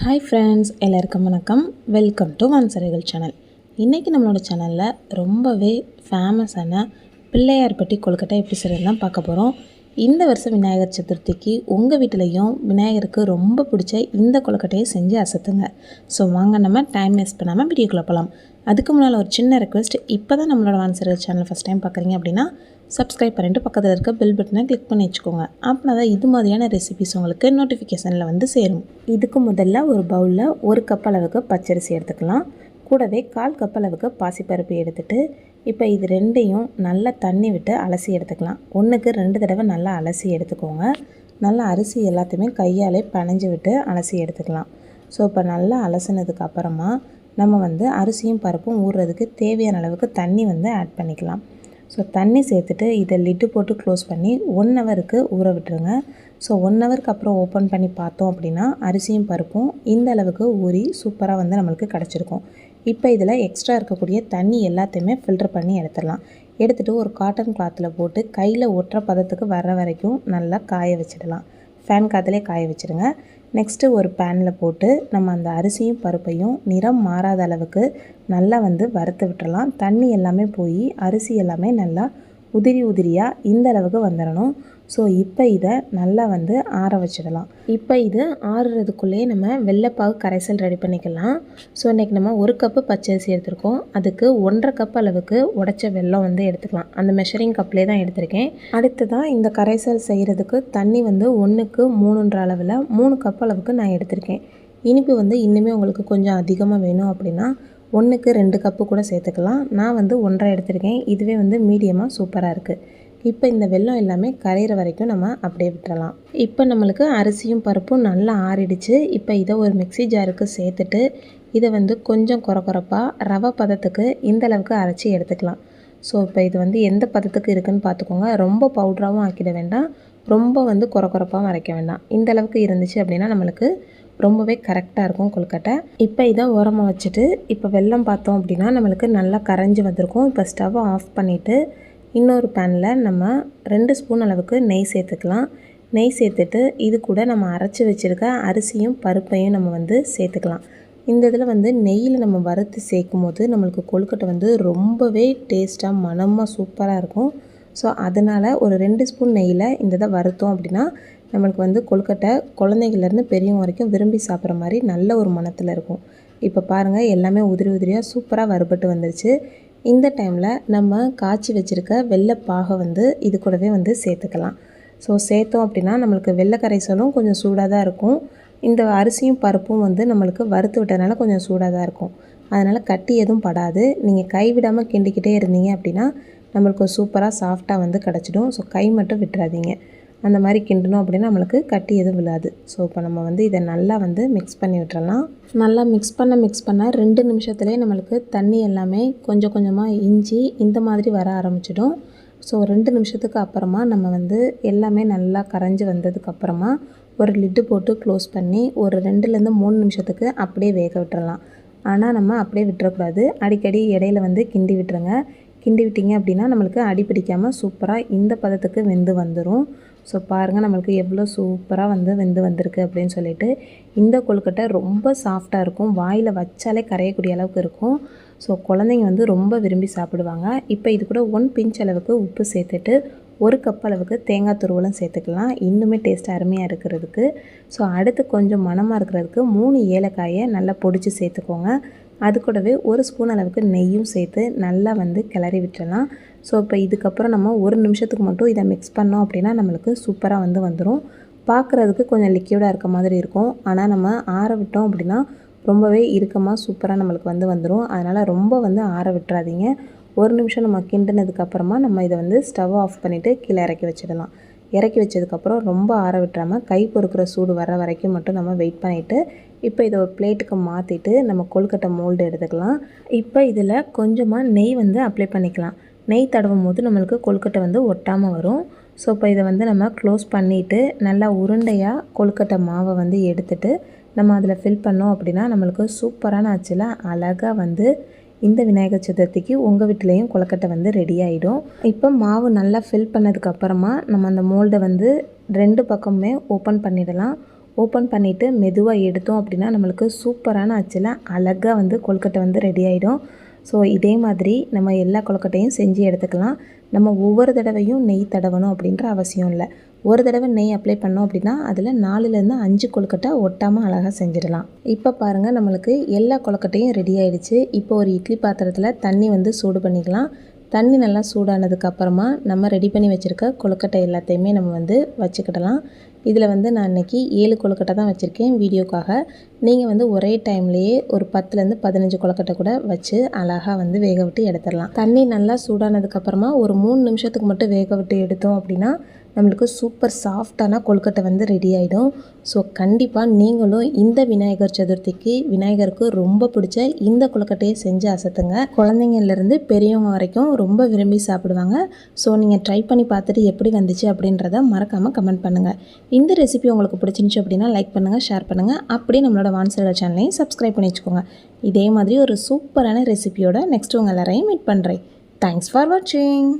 Hi friends எல்லாருக்கும் வணக்கம். Welcome to வன்சரைகள் channel இன்றைக்கி நம்மளோட சேனலில் ரொம்பவே ஃபேமஸான பிள்ளையார்பட்டி கொழுக்கட்டை எப்படி செய்கிறது தான் பார்க்க போகிறோம் இந்த வருஷம் விநாயகர் சதுர்த்திக்கு உங்கள் வீட்டிலையும் விநாயகருக்கு ரொம்ப பிடிச்ச இந்த கொழுக்கட்டையை செஞ்சு அசத்துங்க. ஸோ வாங்க நம்ம டைம் வேஸ்ட் பண்ணாமல் வீடியோக்குள்ளே போகலாம் அதுக்கு முன்னால் ஒரு சின்ன ரெக்வெஸ்ட் இப்போ தான் நம்மளோட வான்சரைகள் சேனல் ஃபஸ்ட் டைம் பார்க்குறீங்க அப்படின்னா சப்ஸ்கிரைப் பண்ணிவிட்டு பக்கத்தில் இருக்க பெல் பட்டனை கிளிக் பண்ணி வச்சுக்கோங்க. அப்படின்னா தான் இது மாதிரியான ரெசிபிஸ் உங்களுக்கு நோட்டிஃபிகேஷனில் வந்து சேரும். இதுக்கு முதல்ல ஒரு பவுலில் ஒரு கப் அளவுக்கு பச்சரிசி எடுத்துக்கலாம். கூடவே கால் கப் அளவுக்கு பாசிப்பருப்பு எடுத்துட்டு இப்போ இது ரெண்டையும் நல்லா தண்ணி விட்டு அலசி எடுத்துக்கலாம். ஒன்றுக்கு ரெண்டு தடவை நல்லா அலசி எடுத்துக்கோங்க. நல்லா அரிசி எல்லாத்தையுமே கையாலே பனைஞ்சு விட்டு அலசி எடுத்துக்கலாம். ஸோ இப்போ நல்லா அலசினதுக்கு அப்புறமா நம்ம வந்து அரிசியும் பருப்பும் ஊறுறதுக்கு தேவையான அளவுக்கு தண்ணி வந்து ஆட் பண்ணிக்கலாம். ஸோ தண்ணி சேர்த்துட்டு இதை லிட்டு போட்டு க்ளோஸ் பண்ணி ஒன் ஹவருக்கு ஊற விட்டுருங்க. ஸோ ஒன் ஹவருக்கு அப்புறம் ஓப்பன் பண்ணி பார்த்தோம் அப்படின்னா அரிசியும் பருப்பும் இந்த அளவுக்கு ஊறி சூப்பராக வந்து நம்மளுக்கு கிடச்சிருக்கும். இப்போ இதில் எக்ஸ்ட்ரா இருக்கக்கூடிய தண்ணி எல்லாத்தையுமே ஃபில்டர் பண்ணி எடுத்துடலாம். எடுத்துகிட்டு ஒரு காட்டன் கிளாத்தில் போட்டு கையில் ஒட்டுற பதத்துக்கு வர்ற வரைக்கும் நல்லா காய வச்சிடலாம். ஃபேன் காற்றுலேயே காய வச்சுருங்க. நெக்ஸ்ட்டு ஒரு பேனில் போட்டு நம்ம அந்த அரிசியும் பருப்பையும் நிறம் மாறாத அளவுக்கு நல்லா வந்து வறுத்து விட்டுறலாம். தண்ணி எல்லாமே போய் அரிசி எல்லாமே நல்லா உதிரி உதிரியாக இந்த அளவுக்கு வந்துடணும் ஸோ இப்போ இதை நல்லா வந்து ஆற வச்சிடலாம். இப்போ இது ஆறுறதுக்குள்ளேயே நம்ம வெள்ளைப்பாகு கரைசல் ரெடி பண்ணிக்கலாம். ஸோ இன்றைக்கி நம்ம ஒரு கப்பு பச்சரிசி எடுத்திருக்கோம். அதுக்கு ஒன்றரை கப் அளவுக்கு உடச்ச வெல்லம் வந்து எடுத்துக்கலாம். அந்த மெஷரிங் கப்லேயே தான் எடுத்திருக்கேன். அடுத்ததாக இந்த கரைசல் செய்கிறதுக்கு தண்ணி வந்து ஒன்றுக்கு மூணுன்ற அளவில் மூணு கப் அளவுக்கு நான் எடுத்திருக்கேன். இனிப்பு வந்து இன்னுமே உங்களுக்கு கொஞ்சம் அதிகமாக வேணும் அப்படின்னா ஒன்றுக்கு ரெண்டு கப்பு கூட சேர்த்துக்கலாம். நான் வந்து ஒன்றரை எடுத்திருக்கேன். இதுவே வந்து மீடியமாக சூப்பராக இருக்குது இப்போ இந்த வெல்லம் எல்லாமே கரையிற வரைக்கும் நம்ம அப்படியே விட்டுறலாம். இப்போ நம்மளுக்கு அரிசியும் பருப்பும் நல்லா ஆறிடுச்சு. இப்போ இதை ஒரு மிக்சி ஜாருக்கு சேர்த்துட்டு இதை வந்து கொஞ்சம் குறக்குறப்பாக ரவை பதத்துக்கு இந்த அளவுக்கு அரைச்சி எடுத்துக்கலாம். ஸோ இப்போ இது வந்து எந்த பதத்துக்கு இருக்குதுன்னு பார்த்துக்கோங்க. ரொம்ப பவுட்ராகவும் ஆக்கிட வேண்டாம். ரொம்ப வந்து குறக்குறப்பாகவும் அரைக்க வேண்டாம். இந்த அளவுக்கு இருந்துச்சு அப்படின்னா நம்மளுக்கு ரொம்பவே கரெக்டாக இருக்கும் கொழுக்கட்டை. இப்போ இதை உரமாக வச்சுட்டு இப்போ வெல்லம் பார்த்தோம் அப்படின்னா நம்மளுக்கு நல்லா கரைஞ்சி வந்திருக்கும். இப்போ ஸ்டவ்வை ஆஃப் பண்ணிவிட்டு இன்னொரு பேனில் நம்ம ரெண்டு ஸ்பூன் அளவுக்கு நெய் சேர்த்துக்கலாம். நெய் சேர்த்துட்டு இது கூட நம்ம அரைச்சி வச்சுருக்க அரிசியும் பருப்பையும் நம்ம வந்து சேர்த்துக்கலாம். இந்த இதில் வந்து நெய்யில் நம்ம வறுத்து சேர்க்கும் போது நம்மளுக்கு கொழுக்கட்டை வந்து ரொம்பவே டேஸ்ட்டாக மனமாக சூப்பராக இருக்கும். ஸோ அதனால் ஒரு ரெண்டு ஸ்பூன் நெய்யில் இந்த இதை வறுத்தோம் அப்படின்னா நம்மளுக்கு வந்து கொழுக்கட்டை குழந்தைகள்லேருந்து பெரியவங்க வரைக்கும் விரும்பி சாப்பிட்ற மாதிரி நல்ல ஒரு மனத்தில் இருக்கும். இப்போ பாருங்கள் எல்லாமே உதிரி உதிரியாக சூப்பராக வறுபட்டு வந்துருச்சு. இந்த டைமில் நம்ம காய்ச்சி வச்சுருக்க வெள்ளைப்பாகை வந்து இது கூடவே வந்து சேர்த்துக்கலாம். ஸோ சேர்த்தோம் அப்படின்னா நம்மளுக்கு வெள்ளை கரைசலும் கொஞ்சம் சூடாக தான் இருக்கும். இந்த அரிசியும் பருப்பும் வந்து நம்மளுக்கு வறுத்து விட்டதுனால கொஞ்சம் சூடாக தான் இருக்கும். அதனால் கட்டி எதுவும் படாது. நீங்கள் கைவிடாமல் கிண்டிக்கிட்டே இருந்தீங்க அப்படின்னா நம்மளுக்கு சூப்பராக சாஃப்டாக வந்து கிடச்சிடும். ஸோ கை மட்டும் விட்டுறாதீங்க. அந்த மாதிரி கிண்டணும் அப்படின்னா நம்மளுக்கு கட்டி எதுவும் விழாது. ஸோ இப்போ நம்ம வந்து இதை நல்லா வந்து மிக்ஸ் பண்ணி விட்டுறலாம். நல்லா மிக்ஸ் பண்ண மிக்ஸ் பண்ண ரெண்டு நிமிஷத்துலேயே நம்மளுக்கு தண்ணி எல்லாமே கொஞ்சம் கொஞ்சமாக இஞ்சி இந்த மாதிரி வர ஆரம்பிச்சிடும். ஸோ ரெண்டு நிமிஷத்துக்கு அப்புறமா நம்ம வந்து எல்லாமே நல்லா கரைஞ்சி வந்ததுக்கப்புறமா ஒரு லிட்டு போட்டு க்ளோஸ் பண்ணி ஒரு ரெண்டுலேருந்து மூணு நிமிஷத்துக்கு அப்படியே வேக விட்டுறலாம். ஆனால் நம்ம அப்படியே விட்டுறக்கூடாது. அடிக்கடி இடையில வந்து கிண்டி விட்டுருங்க. கிண்டி விட்டிங்க அப்படின்னா நம்மளுக்கு அடி பிடிக்காமல் சூப்பராக இந்த பதத்துக்கு வெந்து வந்துடும் ஸோ பாருங்கள் நம்மளுக்கு எவ்வளோ சூப்பராக வந்து வெந்து வந்திருக்கு அப்படின்னு சொல்லிட்டு இந்த கொழுக்கட்டை ரொம்ப சாஃப்டாக இருக்கும். வாயில் வச்சாலே கரையக்கூடிய அளவுக்கு இருக்கும். ஸோ குழந்தைங்க வந்து ரொம்ப விரும்பி சாப்பிடுவாங்க. இப்போ இது கூட ஒன் பிஞ்ச் அளவுக்கு உப்பு சேர்த்துட்டு ஒரு கப் அளவுக்கு தேங்காய் துருவலும் சேர்த்துக்கலாம். இன்னுமே டேஸ்ட் அருமையாக இருக்கிறதுக்கு. ஸோ அடுத்து கொஞ்சம் மணமாக இருக்கிறதுக்கு மூணு ஏலக்காயை நல்லா பொடிச்சு சேர்த்துக்கோங்க. அது கூடவே ஒரு ஸ்பூன் அளவுக்கு நெய்யும் சேர்த்து நல்லா வந்து கிளறி விட்டுறலாம். ஸோ இப்போ இதுக்கப்புறம் நம்ம ஒரு நிமிஷத்துக்கு மட்டும் இதை மிக்ஸ் பண்ணோம் அப்படின்னா நம்மளுக்கு சூப்பராக வந்து வந்துடும் பார்க்குறதுக்கு கொஞ்சம் லிக்யூடாக இருக்க மாதிரி இருக்கும். ஆனால் நம்ம ஆற விட்டோம் அப்படின்னா ரொம்பவே இறுக்கமாக சூப்பராக நம்மளுக்கு வந்து வந்துடும் அதனால் ரொம்ப வந்து ஆற விட்டுறாதீங்க. ஒரு நிமிஷம் நம்ம கிண்டினதுக்கப்புறமா நம்ம இதை வந்து ஸ்டவ் ஆஃப் பண்ணிவிட்டு கீழே இறக்கி வச்சிடலாம். இறக்கி வச்சதுக்கப்புறம் ரொம்ப ஆற விட்டுறாமல் கை பொறுக்கிற சூடு வர வரைக்கும் மட்டும் நம்ம வெயிட் பண்ணிவிட்டு இப்போ இதை ஒரு பிளேட்டுக்கு மாற்றிட்டு நம்ம கொழுக்கட்டை மோல்டு எடுத்துக்கலாம். இப்போ இதில் கொஞ்சமாக நெய் வந்து அப்ளை பண்ணிக்கலாம். நெய் தடவும் போது நம்மளுக்கு கொழுக்கட்டை வந்து ஒட்டாமல் வரும். ஸோ இப்போ இதை வந்து நம்ம க்ளோஸ் பண்ணிவிட்டு நல்லா உருண்டையாக கொழுக்கட்டை மாவை வந்து எடுத்துட்டு நம்ம அதில் ஃபில் பண்ணோம் அப்படின்னா நம்மளுக்கு சூப்பரான ஆச்சில் அழகாக வந்து இந்த விநாயகர் சதுர்த்திக்கு உங்கள் வீட்டிலையும் கொழுக்கட்டை வந்து ரெடி ஆகிடும் இப்போ மாவு நல்லா ஃபில் பண்ணதுக்கப்புறமா நம்ம அந்த மோல்டை வந்து ரெண்டு பக்கமுமே ஓப்பன் பண்ணிடலாம். ஓப்பன் பண்ணிவிட்டு மெதுவாக எடுத்தோம் அப்படின்னா நம்மளுக்கு சூப்பரான அச்சில் அழகாக வந்து கொழுக்கட்டை வந்து ரெடி ஆகிடும் ஸோ இதே மாதிரி நம்ம எல்லா கொழுக்கட்டையும் செஞ்சு எடுத்துக்கலாம். நம்ம ஒவ்வொரு தடவையும் நெய் தடவணும் அப்படின்ற அவசியம் இல்லை. ஒரு தடவை நெய் அப்ளை பண்ணோம் அப்படின்னா அதில் நாலுலேருந்து அஞ்சு கொழுக்கட்டை ஒட்டாமல் அழகாக செஞ்சிடலாம். இப்போ பாருங்கள் நம்மளுக்கு எல்லா கொழுக்கட்டையும் ரெடி ஆகிடுச்சு இப்போ ஒரு இட்லி பாத்திரத்தில் தண்ணி வந்து சூடு பண்ணிக்கலாம். தண்ணி நல்லா சூடானதுக்கப்புறமா நம்ம ரெடி பண்ணி வச்சுருக்க கொழுக்கட்டை எல்லாத்தையுமே நம்ம வந்து வச்சுக்கிடலாம். இதில் வந்து நான் இன்றைக்கி ஏழு கொழுக்கட்டை தான் வச்சுருக்கேன் வீடியோக்காக. நீங்கள் வந்து ஒரே டைம்லேயே ஒரு பத்துலேருந்து பதினஞ்சு கொழுக்கட்டை கூட வச்சு அழகாக வந்து வேக விட்டு எடுத்துடலாம். தண்ணி நல்லா சூடானதுக்கப்புறமா ஒரு மூணு நிமிஷத்துக்கு மட்டும் வேக விட்டு எடுத்தோம் அப்படின்னா நம்மளுக்கு சூப்பர் சாஃப்டான கொழுக்கட்டை வந்து ரெடி ஆகிடும் ஸோ கண்டிப்பாக நீங்களும் இந்த விநாயகர் சதுர்த்திக்கு விநாயகருக்கு ரொம்ப பிடிச்ச இந்த கொழுக்கட்டையை செஞ்சு அசத்துங்க. குழந்தைங்கள்லேருந்து பெரியவங்க வரைக்கும் ரொம்ப விரும்பி சாப்பிடுவாங்க. ஸோ நீங்கள் ட்ரை பண்ணி பார்த்துட்டு எப்படி வந்துச்சு அப்படின்றத மறக்காமல் கமெண்ட் பண்ணுங்கள் இந்த ரெசிபி உங்களுக்கு பிடிச்சிருந்துச்சு அப்படின்னா லைக் பண்ணுங்கள் ஷேர் பண்ணுங்கள் அப்படியே நம்மளோட வான்சலர் சேனலையும் சப்ஸ்கிரைப் பண்ணி வச்சுக்கோங்க. இதே மாதிரி ஒரு சூப்பரான ரெசிபியோட நெக்ஸ்ட் உங்கள் எல்லாரையும் மீட் பண்ணுறேன் தேங்க்ஸ் ஃபார் வாட்சிங்